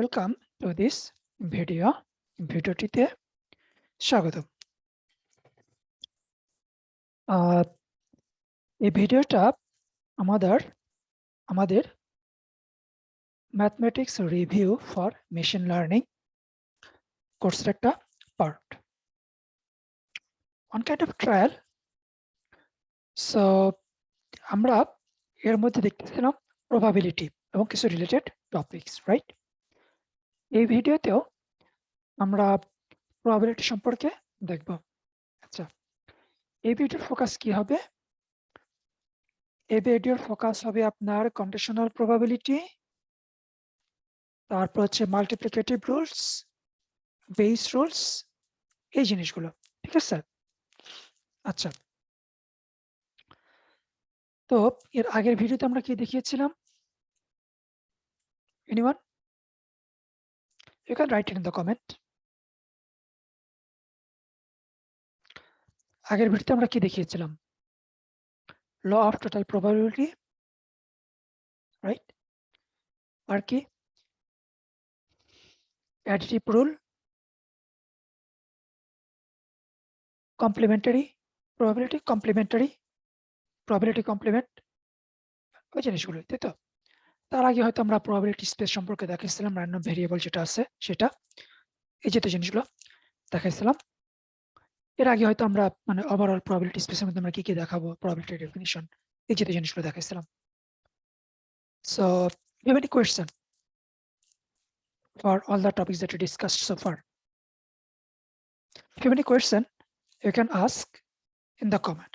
Welcome to this video ভিডিওটিতে স্বাগত এই ভিডিওটা আমাদের আমাদের mathematics review for machine learning কোর্সের একটা part one kind of trial so আমরা এর মধ্যে দেখতেছিলাম প্রবাবিলিটি এবং কিছু রিলেটেড টপিকস রাইট এই ভিডিওতেও আমরা প্রবাবিলিটি সম্পর্কে দেখব। আচ্ছা এই ভিডিওর ফোকাস কি হবে? এই ভিডিওর ফোকাস হবে আপনার কন্ডিশনাল প্রবাবিলিটি তারপর হচ্ছে মাল্টিপ্লিকেটিভ রুলস বেস রুলস এই জিনিসগুলো, ঠিক আছে? স্যার আচ্ছা তো এর আগের ভিডিওতে আমরা কি দেখিয়েছিলাম? Anyone You can write it in the comment. আগের ভিডিওতে আমরা কি দেখিয়েছিলাম? Law of total probability right আর কি? Additive rule complementary probability complementary probability complement ওই জিনিসগুলো তাই তো? তার আগে হয়তো আমরা প্রবাবিলিটি স্পেস সম্পর্কে দেখাইছিলাম র্যান্ডম ভেরিয়েবল যেটা আছে সেটা এই যেতে জিনিসগুলো দেখাইছিলাম এর আগে হয়তো আমরা মানে ওভারঅল প্রবাবিলিটি স্পেসের মধ্যে আমরা কি কি দেখাবো প্রবাবিলিটি ডেফিনিশন এই যেতে জিনিসগুলো দেখাইছিলাম so you any question for all the topics that we discussed so far. If you have any question, you can ask in.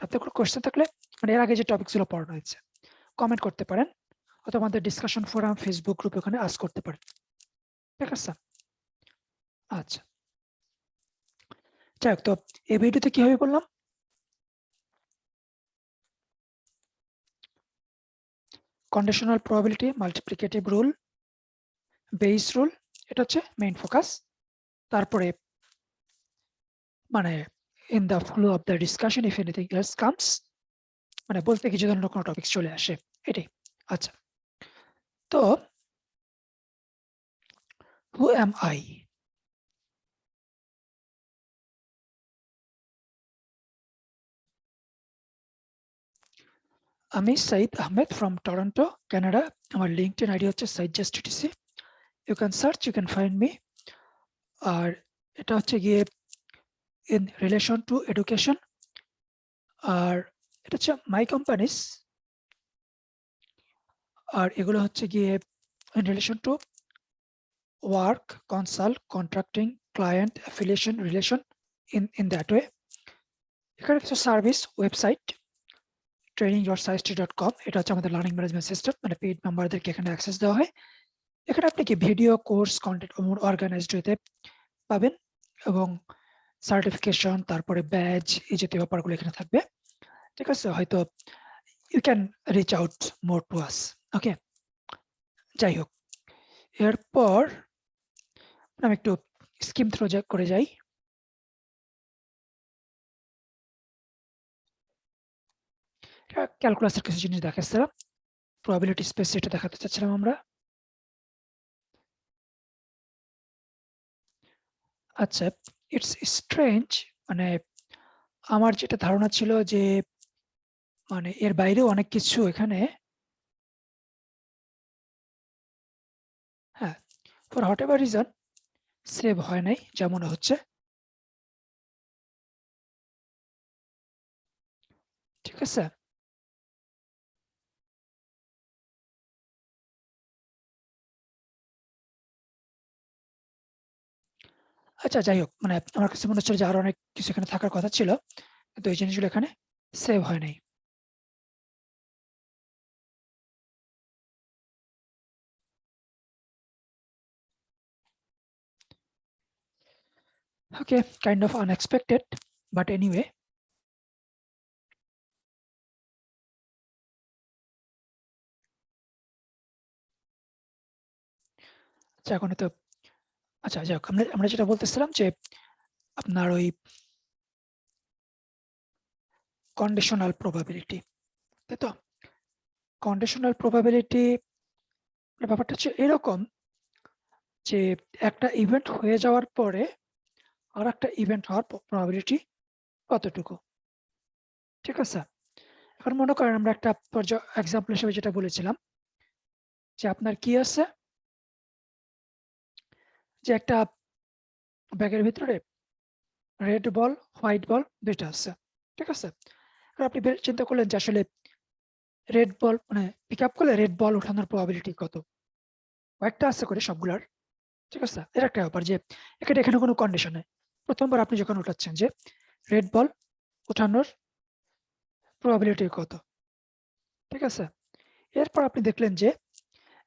আপনার কোনো কোয়েশ্চেন থাকলে মানে এর আগে যে টপিকগুলো পড়ানো হয়েছে কমেন্ট করতে পারেন অথবা আমাদের ডিসকাশন ফোরাম ফেসবুক গ্রুপ ওখানে আস করতে পারেন ঠিক আছে? আচ্ছা। যাই তো এই ভিডিওতে কি হবে বললাম? Conditional probability multiplicative rule Bayes rule এটা হচ্ছে মেইন ফোকাস তারপরে মানে in the flow of the discussion if anything else comes মানে বলতে কিছু ধরনের কোনো টপিক চলে আসে, এটাই। আচ্ছা। তো who am I? আমি Saeed Ahmed from Toronto Canada আমার লিঙ্কড আইডি হচ্ছে Saeed just TTC you can search you can find me আর এটা হচ্ছে গিয়ে ইন রিলেশন টু এডুকেশন আর এটা হচ্ছে মাই কোম্পানিস আর এগুলো হচ্ছে গিয়ে in relation to work consult contracting client affiliation relation in in that way এখানে কিছু সার্ভিস ওয়েবসাইট ট্রেনিং ডট সাইস্টি ডট কম এটা হচ্ছে আমাদের লার্নিং ম্যানেজমেন্ট সিস্টেম মানে পেড মেম্বারদেরকে এখানে অ্যাক্সেস দেওয়া হয়। এখানে আপনি কি ভিডিও কোর্স কন্টেন্ট অর্গানাইজড হইতে পাবেন এবং সার্টিফিকেশন তারপরে ব্যাজ এই জাতীয় ব্যাপারগুলো এখানে থাকবে। ঠিক আছে, হয়তো you can reach out more to us okay যাই হোক এরপর আমি একটু স্কিম থ্রো করে যাই। ক্যালকুলাসের কিছু জিনিস দেখাচ্ছিলাম। প্রবাবিলিটি স্পেস এটা দেখাতে চাচ্ছিলাম আমরা। আচ্ছা ইটস স্ট্রেঞ্জ মানে আমার যেটা ধারণা ছিল যে মানে এর বাইরেও অনেক কিছু এখানে for whatever reason save হয় নাই যেমন হচ্ছে। ঠিক আছে? আচ্ছা যাই হোক মানে আমার কাছে মনে হচ্ছে যে আরও অনেক কিছু এখানে থাকার কথা ছিল, কিন্তু এই জিনিসগুলো এখানে সেভ হয় নাই। Okay, kind of unexpected, but anyway. আচ্ছা এখন তো আচ্ছা যাক আমরা আমরা যেটা বলতেছিলাম যে আপনার ওই কন্ডিশনাল প্রবাবিলিটি তাই তো? কন্ডিশনাল প্রবাবিলিটি ব্যাপারটা হচ্ছে এরকম যে একটা ইভেন্ট হয়ে যাওয়ার পরে আর একটা ইভেন্ট হওয়ার প্রবাবিলিটি কতটুকু? ঠিক আছে? এখন মনে করেন আমরা একটা এক্সাম্পল হিসেবে যেটা বলেছিলাম, যে আপনার কি আছে? যে একটা ব্যাগের ভিতরে রেড বল হোয়াইট বল দুইটা আছে। ঠিক আছে? আপনি চিন্তা করলেন যে আসলে রেড বল মানে পিক আপ করলে রেড বল ওঠানোর প্রবাবিলিটি কত? কয়েকটা আছে করে সবগুলার। ঠিক আছে? এটা একটা ব্যাপার যে, এখানে এখানে কোনো কন্ডিশন নেই। প্রথমবার আপনি যখন উঠাচ্ছেন যে রেড বল উঠানোর প্রবাবিলিটি কত? ঠিক আছে? এরপর আপনি দেখলেন যে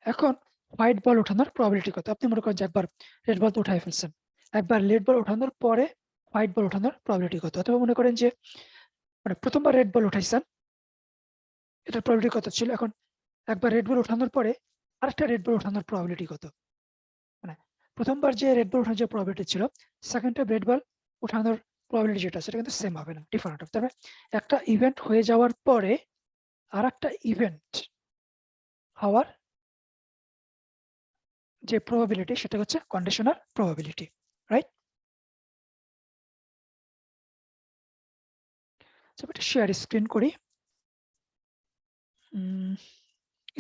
এখন হোয়াইট বল ওঠানোর প্রবাবিলিটি কত? আপনি মনে করেন যে একবার রেড বল তো উঠাই ফেলছেন। একবার রেড বল ওঠানোর পরে হোয়াইট বল ওঠানোর প্রবাবিলিটি কত? অথবা মনে করেন যে মানে প্রথমবার রেড বল উঠাইছেন, এটার প্রবাবিলিটি কত ছিল? এখন একবার রেড বল ওঠানোর পরে আরেকটা রেড বল ওঠানোর প্রবাবিলিটি কত? প্রথমবার যে রেড বল ওঠানোর যে প্রবাবিলিটি ছিল সেকেন্ড টাইম রেড বল ওঠানোর প্রবাবিলিটি যেটা, সেটা কিন্তু সেম হবে না ডিফারেন্ট হবে তবে একটা ইভেন্ট হয়ে যাওয়ার পরে আর একটা ইভেন্ট হওয়ার যে প্রবাবিলিটি সেটা হচ্ছে কন্ডিশনাল প্রবাবিলিটি রাইট এটা শেয়ার স্ক্রিন করি।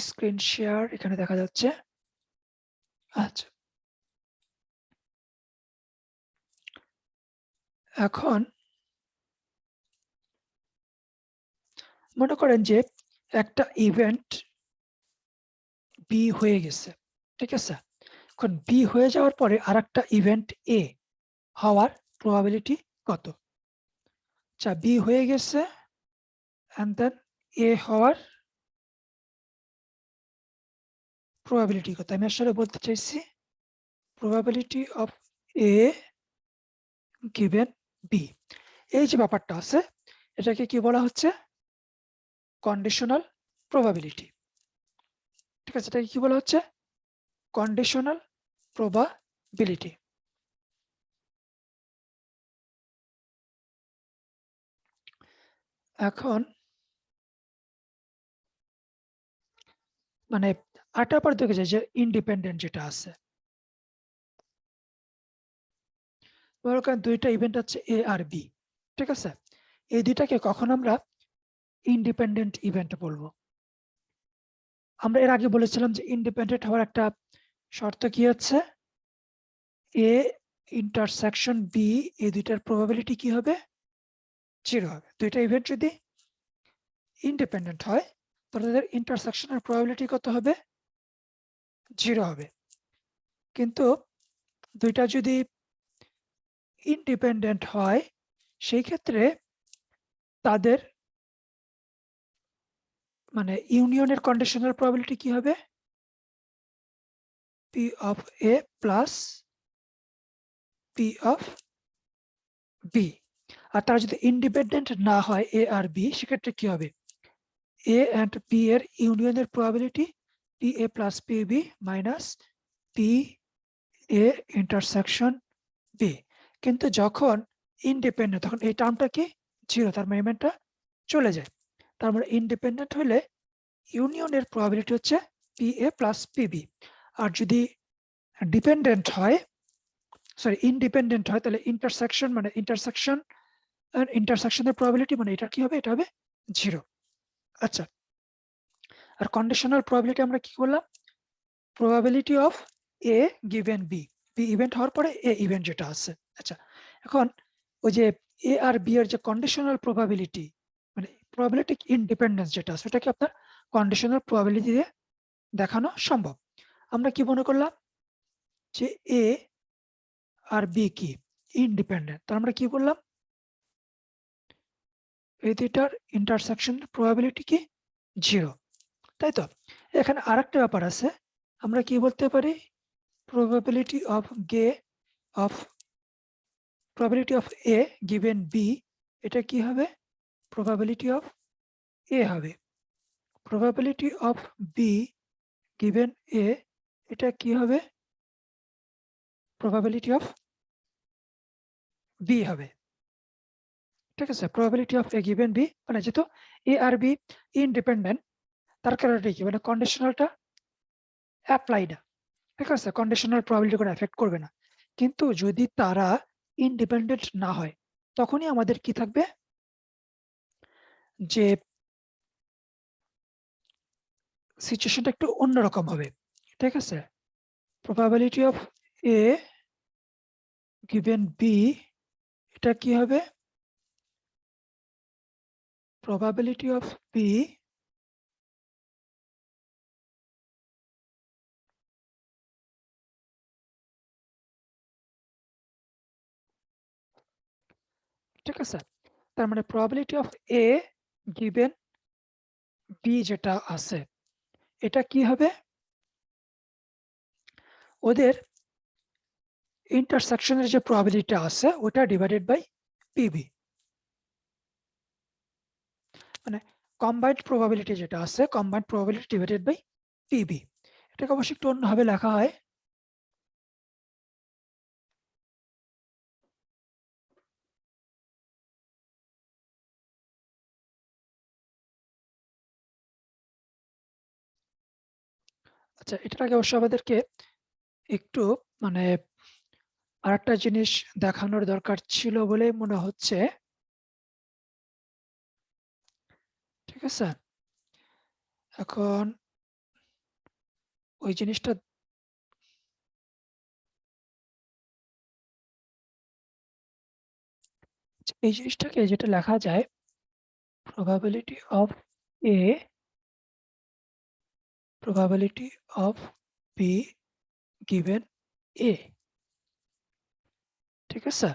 স্ক্রিন শেয়ার এখানে দেখা যাচ্ছে। আচ্ছা। এখন মনে করেন যে একটা ইভেন্ট বি হয়ে গেছে, ঠিক আছে? এখন বি হয়ে যাওয়ার পরে আর একটা ইভেন্ট এ হওয়ার প্রবাবিলিটি কত? আচ্ছা বি হয়ে গেছে অ্যান্ড দেন এ হওয়ার প্রবাবিলিটি কত? আমি আসলে বলতে চাইছি probability of A given B এই যে ব্যাপারটা আছে, এটাকে কি বলা হচ্ছে? কন্ডিশনাল প্রবাবিলিটি ঠিক আছে, এটাকে কি বলা হচ্ছে? কন্ডিশনাল প্রবাবিলিটি এখন মানে আটা পর দেখে যায় যে ইন্ডিপেন্ডেন্ট যেটা আছে। মনে করেন দুইটা ইভেন্ট আছে এ আর বি ঠিক আছে? এই দুইটাকে কখন আমরা ইন্ডিপেন্ডেন্ট ইভেন্ট বলব? আমরা এর আগে বলেছিলাম যে ইন্ডিপেন্ডেন্ট হওয়ার একটা শর্ত কি হচ্ছে এ ইন্টারসেকশন বি এই দুইটার প্রবাবিলিটি কি হবে? জিরো হবে। দুইটা ইভেন্ট যদি ইন্ডিপেন্ডেন্ট হয়, তাহলে তাদের ইন্টারসেকশনের প্রবাবিলিটি কত হবে? জিরো হবে। কিন্তু দুইটা যদি ইন্ডিপেন্ডেন্ট হয়, সেই ক্ষেত্রে তাদের মানে ইউনিয়নের কন্ডিশনাল প্রবাবিলিটি কি হবে? P of A plus P of B আর তারা যদি ইন্ডিপেন্ডেন্ট না হয় এ আর বি সেক্ষেত্রে কি হবে? এ অ্যান্ড পি এর ইউনিয়নের probability P A plus P B minus P A intersection B কিন্তু যখন ইন্ডিপেন্ডেন্ট তখন এই টার্মটা কি? জিরো তার মেমেন্টটা চলে যায়। তার মানে ইন্ডিপেন্ডেন্ট হলে ইউনিয়নের প্রবাবিলিটি হচ্ছে P A plus P B আর যদি ডিপেন্ডেন্ট হয় সরি ইনডিপেন্ডেন্ট হয়, তাহলে ইন্টারসেকশন মানে ইন্টারসেকশন ইন্টারসেকশনের প্রবাবিলিটি মানে এটা কি হবে? এটা হবে জিরো আচ্ছা আর কন্ডিশনাল প্রবাবিলিটি আমরা কি করলাম? Probability of A given B B event হওয়ার পরে এ ইভেন্ট যেটা আছে। আচ্ছা এখন ওই যে এ আর বি এর যে কন্ডিশনাল প্রবাবিলিটি মানে প্রবাবিলিটি ইনডিপেন্ডেন্স যেটা আছে সেটাকে আপনার কন্ডিশনাল প্রবাবিলিটি দিয়ে দেখানো সম্ভব। আমরা কি মনে করলাম? যে এ আর বি কি? ইনডিপেন্ডেন্ট তার আমরা কি বললাম? এই দুইটার ইন্টারসেকশন প্রবাবিলিটি কি? জিরো তাই তো? এখানে আর একটা ব্যাপার আছে। আমরা কি বলতে পারি? প্রবাবিলিটি অফ গে of probability of a given b এটা কি হবে probability of a হবে probability of b given a এটা কি হবে probability of b হবে ঠিক আছে probability of a given b মানে যেহেতু a আর b ইন্ডিপেন্ডেন্ট তার কারণে কি মানে কন্ডিশনালটা অ্যাপ্লাইড ঠিক আছে কন্ডিশনাল প্রবাবিলিটি কোনো এফেক্ট করবে না কিন্তু যদি তারা ইন্ডিপেন্ডেন্ট না হয়, তখনই আমাদের কি থাকবে? যে সিচুয়েশনটা একটু অন্যরকম হবে, ঠিক আছে? Probability of A given B এটা কি হবে? প্রবাবিলিটি অফ P ঠিক আছে? তার মানে probability of A given B যেটা আছে, এটা কি হবে? ওদের ইন্টারসেকশনের যে প্রবাবিলিটি আছে, ওটা ডিভাইডেড বাই পিবি মানে কম্বাইন্ড প্রবাবিলিটি যেটা আছে combined probability divided by P B এটাকে অবশ্যই একটু অন্যভাবে লেখা হয়। আচ্ছা এটার আগে অবশ্য আমাদেরকে একটু মানে আরেকটা জিনিস দেখানোর দরকার ছিল বলে মনে হচ্ছে। ঠিক আছে? এখন ওই জিনিসটা এই জিনিসটাকে যেটা লেখা যায়, probability of A probability of B given A ঠিক আছে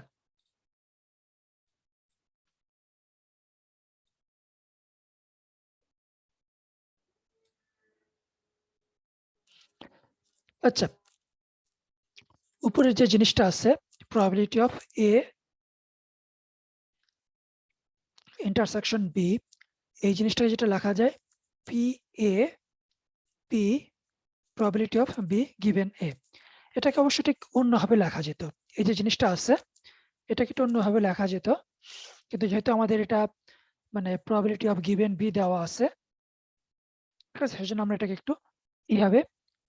আচ্ছা উপরের যে জিনিসটা আছে probability of A intersection B এই জিনিসটা যেটা লেখা যায় P A P probability of B given A. এটাকে অবশ্য ঠিক অন্যভাবে লেখা যেত। এই যে জিনিসটা আছে এটা কিন্তু অন্যভাবে লেখা যেত। কিন্তু যেহেতু আমাদের এটা মানে probability of given B দেওয়া আছে, ঠিক আছে, সেজন্য আমরা এটাকে একটু এইভাবে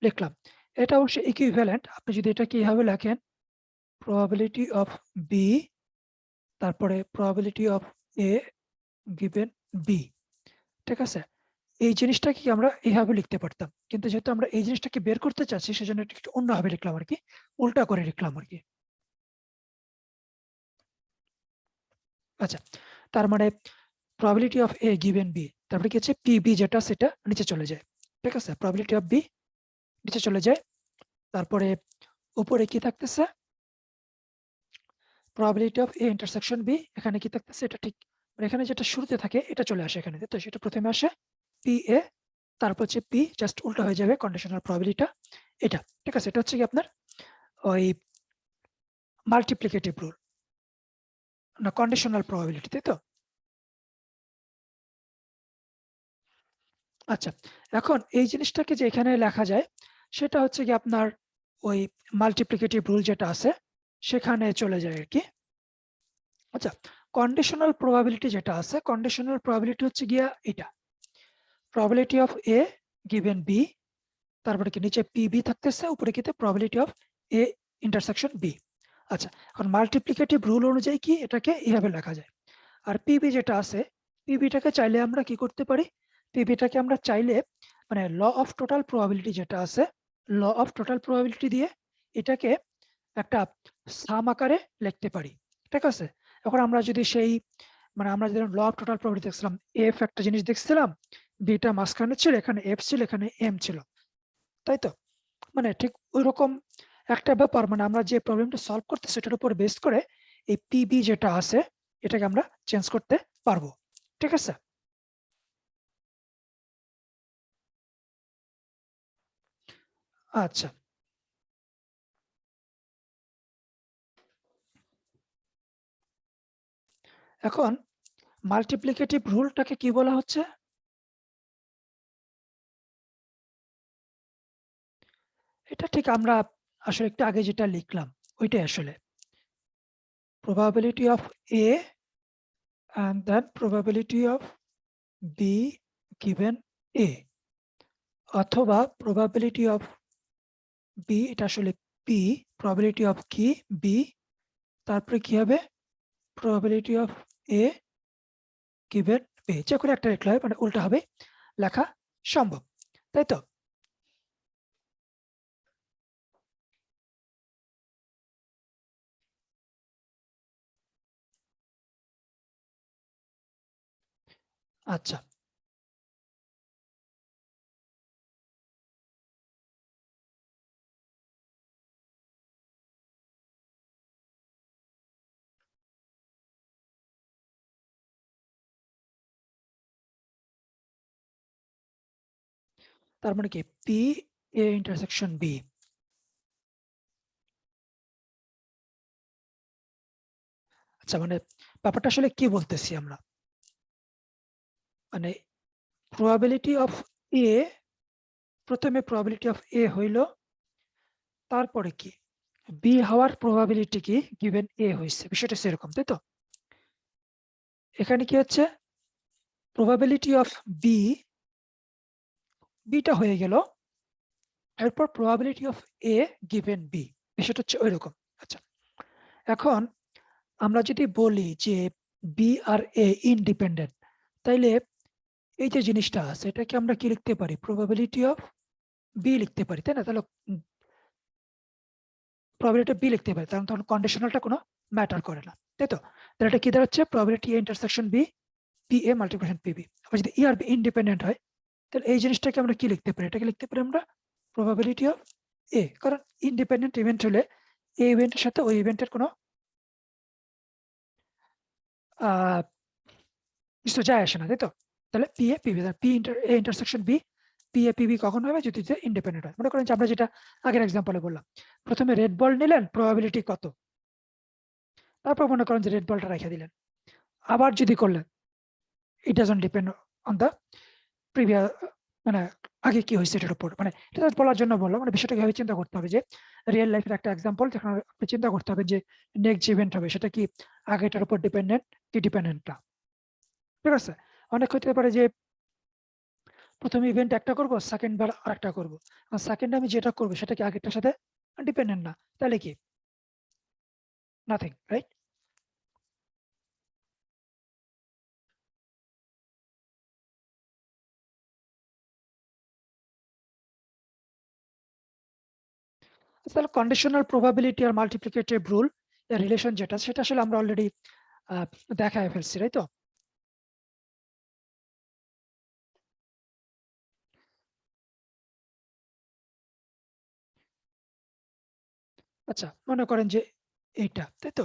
লিখলাম। এটা অবশ্যই ইকুইভ্যালেন্ট আপনি যদি এটাকে এইভাবে লেখেন, probability of B, তারপরে probability of A given B, ঠিক আছে? এই জিনিসটাকে আমরা এইভাবে লিখতে পারতাম। কিন্তু যেহেতু আমরা এই জিনিসটাকে বের করতে চাচ্ছি, সেজন্য একটু অন্যভাবে লিখলাম আর কি উল্টা করে লিখলাম আর কি আচ্ছা তার মানে probability of A given B তারপরে কি হচ্ছে? PB যেটা, সেটা নিচে চলে যায়। ঠিক আছে? probability of B নিচে চলে যায়। তারপরে উপরে কি থাকতেছে? probability of A intersection B, এখানে কি থাকতেছে? এটা ঠিক মানে এখানে যেটা শুরুতে থাকে, এটা চলে আসে এখানে। তো? সেটা প্রথমে আসে। পি এ তারপর হচ্ছে পি জাস্ট উল্টা হয়ে যাবে কন্ডিশনাল প্রবাবিলিটা এটা, ঠিক আছে? এটা হচ্ছে কি আপনার? ওই মাল্টিপ্লিকেটিভ রুল না কন্ডিশনাল প্রবাবিলিটি তাই তো? আচ্ছা এখন এই জিনিসটাকে যে এখানে লেখা যায়, সেটা হচ্ছে কি আপনার ওই মাল্টিপ্লিকেটিভ রুল যেটা আছে, সেখানে চলে যায় আর কি। আচ্ছা কন্ডিশনাল প্রবাবিলিটি যেটা আছে কন্ডিশনাল প্রবাবিলিটি হচ্ছে গিয়া এটা। Probability of A given B তারপরে কি নিচে পি বি থাকতেছে, উপরে কিতে probability of A intersection B আচ্ছা এখন মাল্টিপ্লিকেটিভ রুল অনুযায়ী কি এটাকে এইভাবে লেখা যায়? আর পিবি যেটা আছে পিবিটাকে চাইলে আমরা কি করতে পারি? পিবিটাকে আমরা চাইলে মানে ল অফ টোটাল প্রবাবিলিটি যেটা আছে, ল অফ টোটাল প্রবাবিলিটি দিয়ে এটাকে একটা সাম আকারে লিখতে পারি। ঠিক আছে? এখন আমরা যদি সেই মানে আমরা যেরকম ল অফ টোটাল প্রবাবিলিটি দেখছিলাম এফ একটা জিনিস দেখছিলাম বিটা মাঝখানে ছিল, এখানে এফ ছিল, এখানে এম ছিল। তাই তো? মানে ঠিক ওই রকম একটা ব্যাপার মানে আমরা যে প্রবলেমটা সলভ করতে সেটার উপর বেস করে এই পিবি যেটা আছে, এটাকে আমরা চেঞ্জ করতে পারব। ঠিক আছে? আচ্ছা। এখন মাল্টিপ্লিকেটিভ রুলটাকে কি বলা হচ্ছে? এটা ঠিক আমরা আসলে একটু আগে যেটা লিখলাম, ওইটাই আসলে। probability of A and then probability of B given A, অথবা probability of বি এটা আসলে পি প্রবাবিলিটি অফ কি? বি তারপরে কি হবে? Probability of A given B যে কোনো একটা লিখলে হবে মানে উল্টা হবে, লেখা সম্ভব, তাই তো? আচ্ছা। তার মানে কি? পি এ ইন্টারসেকশন বি আচ্ছা মানে ব্যাপারটা আসলে কি বলতেছি আমরা? মানে প্রবাবিলিটি অফ এ প্রথমে প্রবাবিলিটি অফ এ হইল, তারপরে কি? বি হওয়ার প্রবাবিলিটি কি? গিভেন এ হয়েছে বিষয়টা সেরকম, তাই তো? এখানে কি হচ্ছে? প্রবাবিলিটি অফ বি বিটা হয়ে গেল। এরপর probability of A given B বিষয়টা হচ্ছে ওই রকম আচ্ছা এখন আমরা যদি বলি যে বি আর এ ইনডিপেন্ডেন্ট তাইলে এই যে জিনিসটা আছে, এটাকে আমরা কি লিখতে পারি? প্রবাবিলিটি অফ বি লিখতে পারি, তাই না? তাহলে প্রবাবিলিটি বি লিখতে পারি কারণ তখন কন্ডিশনালটা কোনো ম্যাটার করে না, তাই তো? তাহলে এটা কি দাঁড়াচ্ছে? Probability A intersection B P A multiplication P B আবার যদি ই আর বি ইন্ডিপেন্ডেন্ট হয়, তাহলে এই জিনিসটাকে আমরা কি লিখতে পারি? এটাকে লিখতে পারি আমরা প্রবাবিলিটি অফ এ কারণ ইন্ডিপেন্ডেন্ট ইভেন্ট হলে এই ইভেন্টের সাথে ওই ইভেন্টের কোনো কিছু যায় আসে না, তাই তো? তাহলে P A P B P inter A intersection B P A P B কখন হবে? যদি ইন্ডিপেন্ডেন্ট হয়। মনে করেন আমরা যেটা আগের এক্সাম্পলে বললাম, প্রথমে রেড বল নিলেন প্রবাবিলিটি কত? তারপর মনে করেন যে রেড বলটা রেখে দিলেন। আবার যদি করলেন it doesn't depend on the previous মানে আগে কি হয়েছে এটার উপর। মানে এটা বলার জন্য বললাম মানে বিষয়টা কীভাবে চিন্তা করতে হবে যে রিয়েল লাইফের একটা এক্সাম্পল যেখানে আপনি চিন্তা করতে হবে যে নেক্সট ইভেন্ট হবে, সেটা কি আগেটার উপর ডিপেন্ডেন্ট কি ডিপেন্ডেন্টটা ঠিক আছে? অনেক হতে পারে যে, প্রথম ইভেন্ট একটা করব সেকেন্ড বার আরেকটা করব। আর সেকেন্ড আমি যেটা করব সেটা কি আগেরটার সাথে ডিপেন্ডেন্ট না। তাহলে কি? নাথিং রাইট তাহলে কন্ডিশনাল প্রবাবিলিটি আর মাল্টিপ্লিকেটিভ রুল রিলেশন যেটা, সেটা আসলে আমরা অলরেডি দেখায় ফেলছি, তাই তো? আচ্ছা মনে করেন যে এইটা, তাই তো?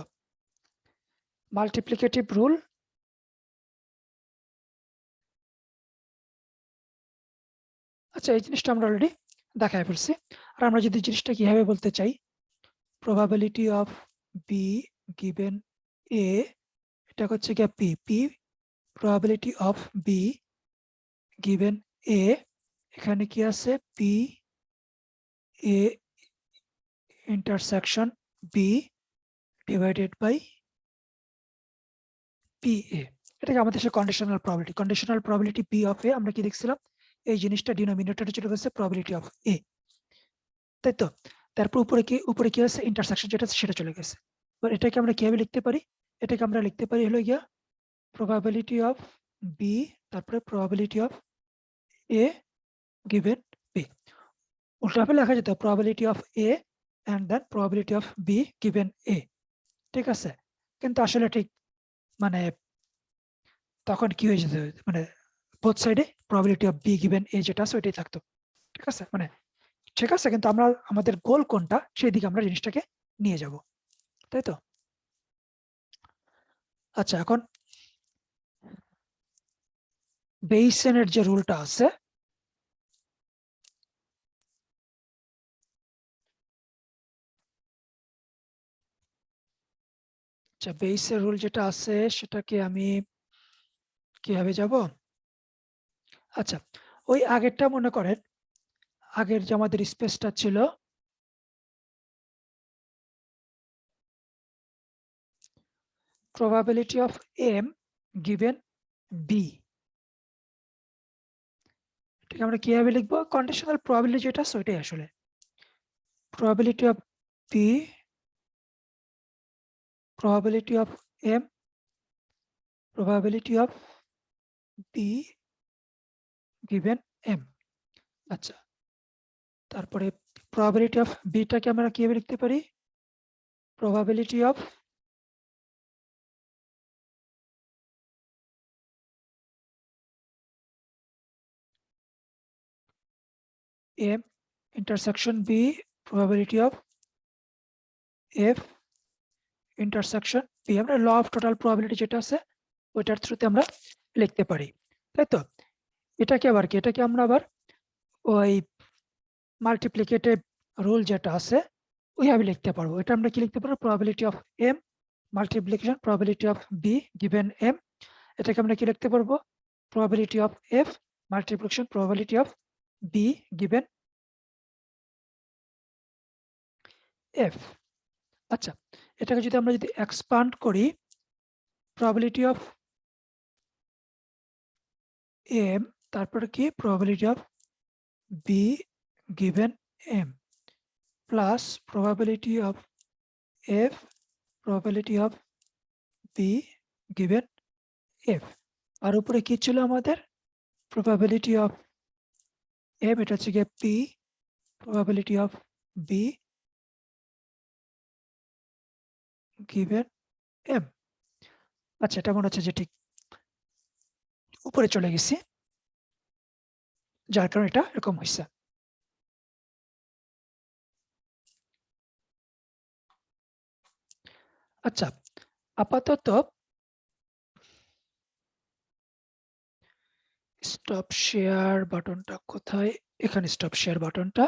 মাল্টিপ্লিকেটিভ রুল আচ্ছা এই জিনিসটা আমরা অলরেডি দেখায় ফেলছি। আর আমরা যদি জিনিসটা কীভাবে বলতে চাই? Probability of B given A এটা হচ্ছে গিয়ে P P probability of B given A এখানে কি আছে? P A intersection B divided by PA এটাকে আমাদের সাথে conditional probability conditional probability P of A আমরা কি দেখছিলাম? এই জিনিসটা ডিনোমিনেটরে চলে গেছে প্রবাবিলিটি অফ এ তাই তো? তারপর উপরে কি উপরে কি আছে? ইন্টারসেকশন যেটা সেটা চলে গেছে। এবার এটাকে আমরা কীভাবে লিখতে পারি? এটাকে আমরা লিখতে পারি হলো গিয়া প্রবাবিলিটি অফ বি তারপরে probability of A given B উল্টাভাবে লেখা যেত probability of A and then probability of b given a, ঠিক আছে? কিন্তু আসলে ঠিক মানে তখন কি হয়ে যেত? মানে বোথ সাইডে probability of B given A যেটা আছে ওইটাই থাকতো, ঠিক আছে? মানে ঠিক আছে, কিন্তু আমরা, আমাদের গোল কোনটা? সেই দিকে আমরা জিনিসটাকে নিয়ে যাব, তাই তো? আচ্ছা এখন বেইসেনের যে রুলটা আছে আচ্ছা বেসের রুল যেটা আছে, সেটাকে আমি কীভাবে যাব? আচ্ছা ওই আগেরটা মনে করেন, আগের যে আমাদের স্পেসটা ছিল, probability of m given b. ঠিক আমরা কীভাবে লিখব? কন্ডিশনাল প্রবাবিলিটি যেটা সেটাই আসলে। Probability of p probability of m probability of b given m আচ্ছা তারপরে probability of b টাকে আমরা কিভাবে লিখতে পারি probability of m intersection b probability of f p আমরা ল অফ টোটাল প্রবাবিলিটি যেটা আছে, ওইটার থ্রুতে আমরা লিখতে পারি, তাই তো? এটাকে আবার কি? এটাকে আমরা আবার ওই মাল্টিপ্লিকেটিভ রুল যেটা আছে, ওইভাবে লিখতে পারব। এটা আমরা কি লিখতে পারব? Probability of M multiplication probability of B given M এটাকে আমরা কি লিখতে পারব? Probability of F multiplication probability of B given F আচ্ছা এটাকে যদি আমরা যদি এক্সপান্ড করি প্রবাবিলিটি অফ এম তারপরে কি? Probability of B given M plus probability of F probability of B given F আর উপরে কি ছিল আমাদের? প্রবাবিলিটি অফ এম এটা হচ্ছে গিয়ে P probability of B given M. আচ্ছা এটা মনে হচ্ছে যে ঠিক উপরে চলে গেছি, যার কারণে এটা এরকম হয়েছে আচ্ছা আপাতত স্টপ শেয়ার বাটনটা কোথায়? এখানে স্টপ শেয়ার বাটনটা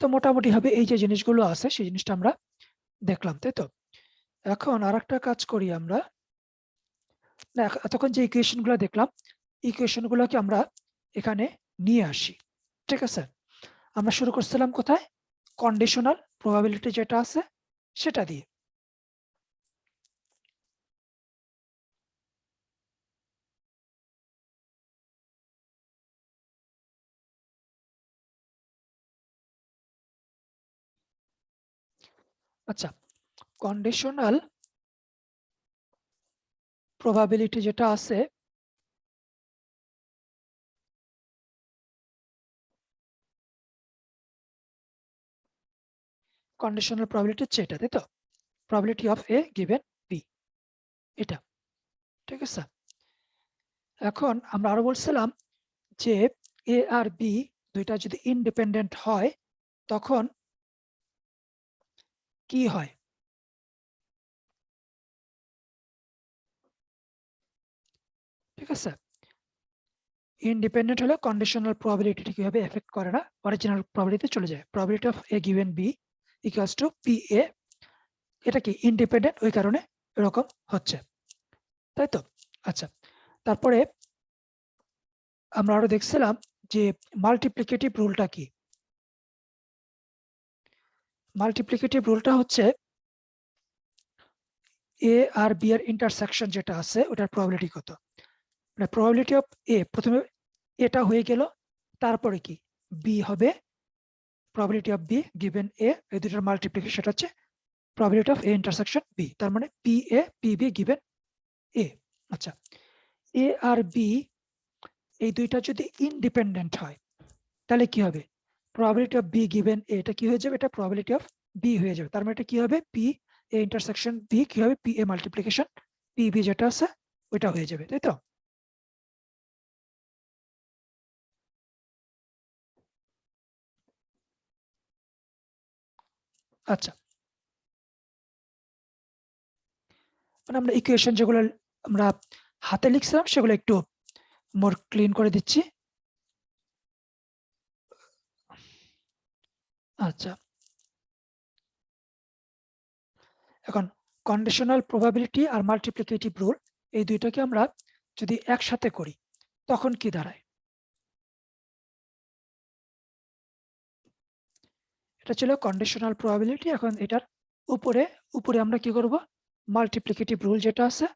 তো মোটামুটি হবে এই যে জিনিসগুলো আছে, সেই জিনিসটা আমরা দেখলাম, তাই তো? এখন আর একটা কাজ করি আমরা। এতক্ষণ যে ইকুয়েশনগুলো দেখলাম ইকুয়েশন গুলোকে আমরা এখানে নিয়ে আসি, ঠিক আছে? আমরা শুরু করছিলাম কোথায়? কন্ডিশনাল প্রবাবিলিটি যেটা আছে, সেটা দিয়ে। আচ্ছা কন্ডিশনাল প্রবাবিলিটি যেটা আছে কন্ডিশনাল প্রবাবিলিটি হচ্ছে এটা, তাই তো? Probability of A given B এটা, ঠিক আছে? এখন আমরা আরও বলছিলাম যে এ আর বি দুইটা যদি ইন্ডিপেন্ডেন্ট হয়, তখন কি হয়? ঠিক আছে? ইন্ডিপেন্ডেন্ট হলে কন্ডিশনাল প্রবাবিলিটি কীভাবে এফেক্ট করে না? অরিজিনাল প্রবাবিলিটি চলে যায়। Probability of A given B equals to P A এটা কি ইন্ডিপেন্ডেন্ট ওই কারণে এরকম হচ্ছে। তাই তো? আচ্ছা তারপরে আমরা আরও দেখছিলাম যে মাল্টিপ্লিকেটিভ রুলটা কি? মাল্টিপ্লিকেটিভ রুলটা হচ্ছে এ আর বি এর ইন্টারসেকশন যেটা আছে, ওটার প্রবাবিলিটি কত? প্রবাবিলিটি অফ এ প্রথমে এটা হয়ে গেল, তারপরে কি? বি হবে probability of B given A এই দুটার মাল্টিপ্লিকেশন সেটা হচ্ছে probability of A intersection B তার মানে P A P B given A আচ্ছা। এ আর বি এই দুইটা যদি ইনডিপেন্ডেন্ট হয়, তাহলে কি হবে? Probability of B given A এটা কি হয়ে যাবে? এটা প্রবাবিলিটি অফ বি হয়ে যাবে, তার মানে এটা কি হবে? পি এ ইন্টারসেকশন বি কি হবে? P A multiplication P B যেটা আছে, ওইটা হয়ে যাবে, তাই তো? আচ্ছা। মানে আমরা ইকুয়েশন যেগুলো আমরা হাতে লিখছিলাম, সেগুলো একটু মোর ক্লিন করে দিচ্ছি। আচ্ছা। এখন কন্ডিশনাল প্রবাবিলিটি আর মাল্টিপ্লিকেটিভ রুল এই দুইটাকে আমরা যদি একসাথে করি, তখন কি দাঁড়ায়? এটা ছিল কন্ডিশনাল প্রবাবিলিটি এখন এটার উপরে উপরে আমরা কি করব? মাল্টিপ্লিকেটিভ রুল যেটা আছে।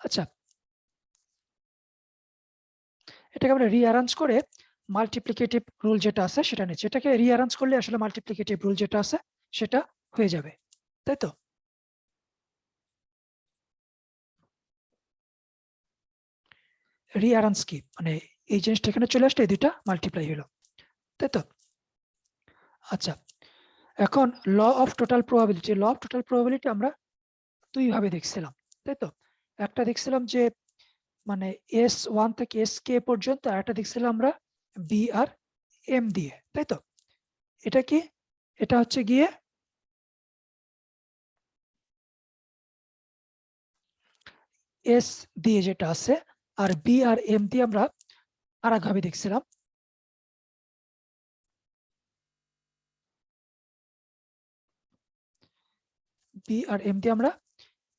আচ্ছা। এটাকে আমরা রিঅ্যারেঞ্জ করে মাল্টিপ্লিকেটিভ রুল যেটা আছে সেটা নিচ্ছে। এটাকে রিঅ্যারেঞ্জ করলে আসলে মাল্টিপ্লিকেটিভ রুল যেটা আছে সেটা হয়ে যাবে। তাই তো? রিঅ্যারেঞ্জ কি? মানে এই জিনিসটা এখানে চলে আসলে এই দুইটা মাল্টিপ্লাই হলো। তাই তো? আচ্ছা এখন law of total probability law of total probability আমরা দুই ভাবে দেখছিলাম, তাই তো? একটা দেখছিলাম যে মানে এস ওয়ান থেকে এস কে পর্যন্ত আর একটা দেখছিলাম আমরা বি আর এম দিয়ে, তাই তো? এটা কি? এটা হচ্ছে গিয়ে এস দিয়ে যেটা আছে আর বি আর এম দিয়ে আমরা আর ভাবে দেখছিলাম। বি আর এম দিয়ে আমরা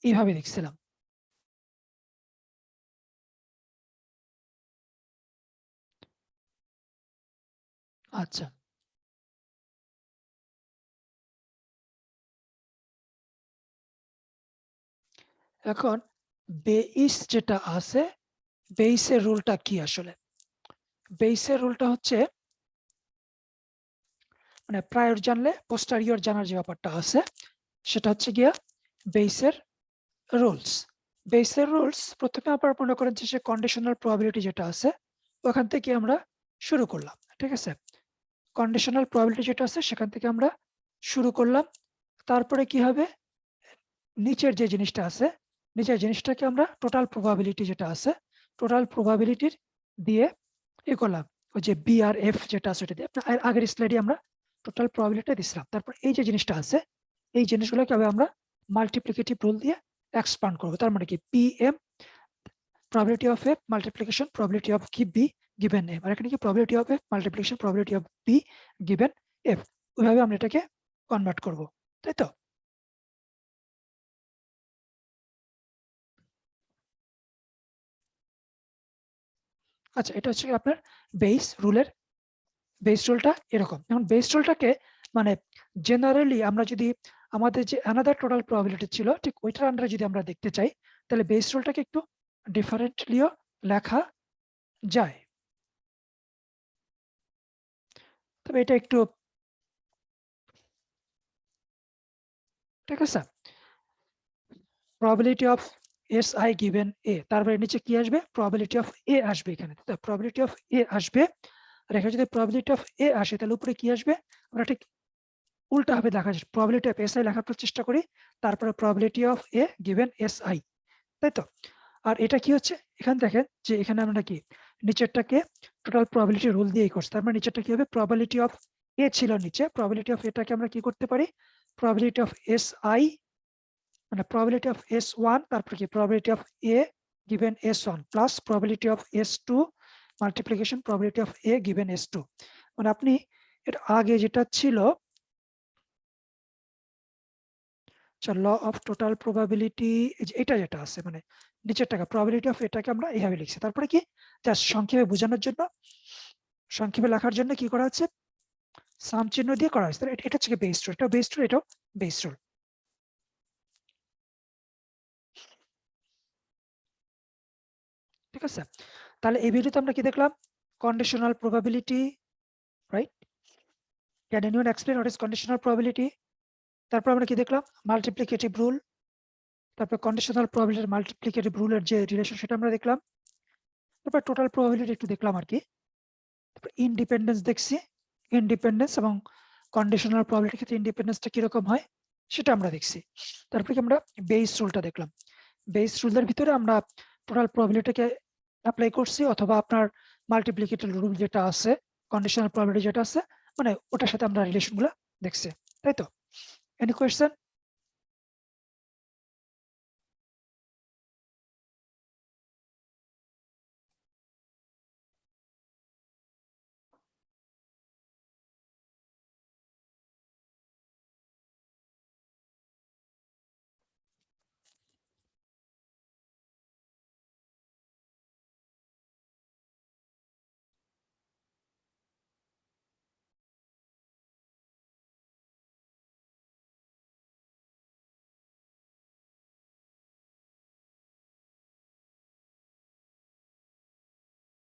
এইভাবে দেখছিলাম। আচ্ছা। এখন বেইস যেটা আছে, বেইসের রুলটা কি আসলে? বেইসের রুলটা হচ্ছে মানে প্রায়র জানলে পোস্টারিয়র জানার যে ব্যাপারটা আছে, সেটা হচ্ছে গিয়া বেইসের রুলস বেইসের রুলস প্রথমে আপনারা মনে করেন যে সে কন্ডিশনাল প্রবাবিলিটি যেটা আছে, ওখান থেকে আমরা শুরু করলাম, ঠিক আছে? কন্ডিশনাল প্রবাবিলিটি যেটা আছে, সেখান থেকে আমরা শুরু করলাম। তারপরে কি হবে? নিচের যে জিনিসটা আছে, নিচের জিনিসটাকে আমরা টোটাল প্রবাবিলিটি যেটা আছে টোটাল প্রবাবিলিটির দিয়ে এ করলাম। ওই যে বি আর এফ যেটা আছে ওটা দিয়ে। আগের স্লাইডে আমরা টোটাল প্রবাবিলিটি দিছিলাম। তারপর এই যে জিনিসটা আছে, এই জিনিসগুলোকে আমরা মাল্টিপ্লিকেটিভ রুল দিয়ে এক্সপান্ড করব। তার মানে কি? P M probability of a multiplication probability of কি? বি given m আর এখানে কি? Probability of F multiplication probability of B given F ওইভাবে আমরা এটাকে কনভার্ট করব। তাই তো? আচ্ছা এটা হচ্ছে আপনার বেস রুলের বেস রুলটা এরকম। এখন বেস রুলটাকে মানে জেনারেলি আমরা যদি আমাদের যে অ্যানাদার টোটাল প্রবাবিলিটি ছিল, ঠিক ওইটার আন্ডারে যদি আমরা দেখতে চাই, তাহলে বেস রুলটাকে একটু ডিফারেন্টলিও লেখা যায়। তবে এটা একটু ঠিক আছে? Probability of S I given A তারপরে নিচে কি আসবে? প্রবাবিলিটি অফ এ আসবে এখানে। প্রবাবিলিটি অফ এ আসবে। আর এখানে যদি প্রবাবিলিটি অফ এ আসে, তাহলে উপরে কি আসবে? আমরা ঠিক উল্টা ভাবে দেখা যায় প্রবাবিলিটি অফ এস আই লেখার চেষ্টা করি। তারপরে probability of A given S I তাই তো? আর এটা কি হচ্ছে? এখানে দেখেন যে এখানে আমরা কি? নিচেরটাকে টোটাল প্রবাবিলিটি রুল দিয়েই করছি। তার মানে নিচেরটা কি হবে? প্রবাবিলিটি অফ এ ছিল নিচে। প্রবাবিলিটি অফ এটাকে আমরা কি করতে পারি? প্রবাবিলিটি অফ এস আই মানে প্রবাবিলিটি অফ এস ওয়ান তারপর কি? Probability of A given S one plus probability of S two multiplication probability of A given S two মানে আপনি এটা আগে যেটা ছিল ল অফ টোটাল প্রবাবিলিটি এটা যেটা আছে মানে নিচের টাকা প্রবাবিলিটি অফ এটাকে আমরা এইভাবে লিখছি। তারপরে কি? জাস্ট সংক্ষেপে বোঝানোর জন্য, সংক্ষেপে লেখার জন্য কি করা হচ্ছে? সাম চিহ্ন দিয়ে করা হচ্ছে এটা হচ্ছে বেস রুল এটা বেস রুল এটাও বেস রুল ঠিক আছে? তাহলে এই ভিডিওতে আমরা কি দেখলাম? Conditional probability right can anyone explain what is conditional probability তারপর আমরা কি দেখলাম? মাল্টিপ্লিকেটিভ রুল তারপর কন্ডিশনাল প্রবাবিলিটি মাল্টিপ্লিকেটিভ রুলের যে রিলেশন সেটা আমরা দেখলাম। তারপর টোটাল প্রবাবিলিটি একটু দেখলাম আর কি। তারপর ইনডিপেন্ডেন্স দেখছি। ইনডিপেন্ডেন্স এবং কন্ডিশনাল প্রবাবিলিটির ক্ষেত্রে ইন্ডিপেন্ডেন্সটা কীরকম হয় সেটা আমরা দেখছি। তারপরে কি আমরা বেস রুলটা দেখলাম। বেস রুলের ভিতরে আমরা টোটাল প্রবাবিলিটিকে অ্যাপ্লাই করছি অথবা আপনার মাল্টিপ্লিকেটেড রুল যেটা আছে কন্ডিশনাল প্রবাবিলিটি যেটা আছে মানে ওটার সাথে আমরা রিলেশনগুলো দেখছি, তাই তো? Any question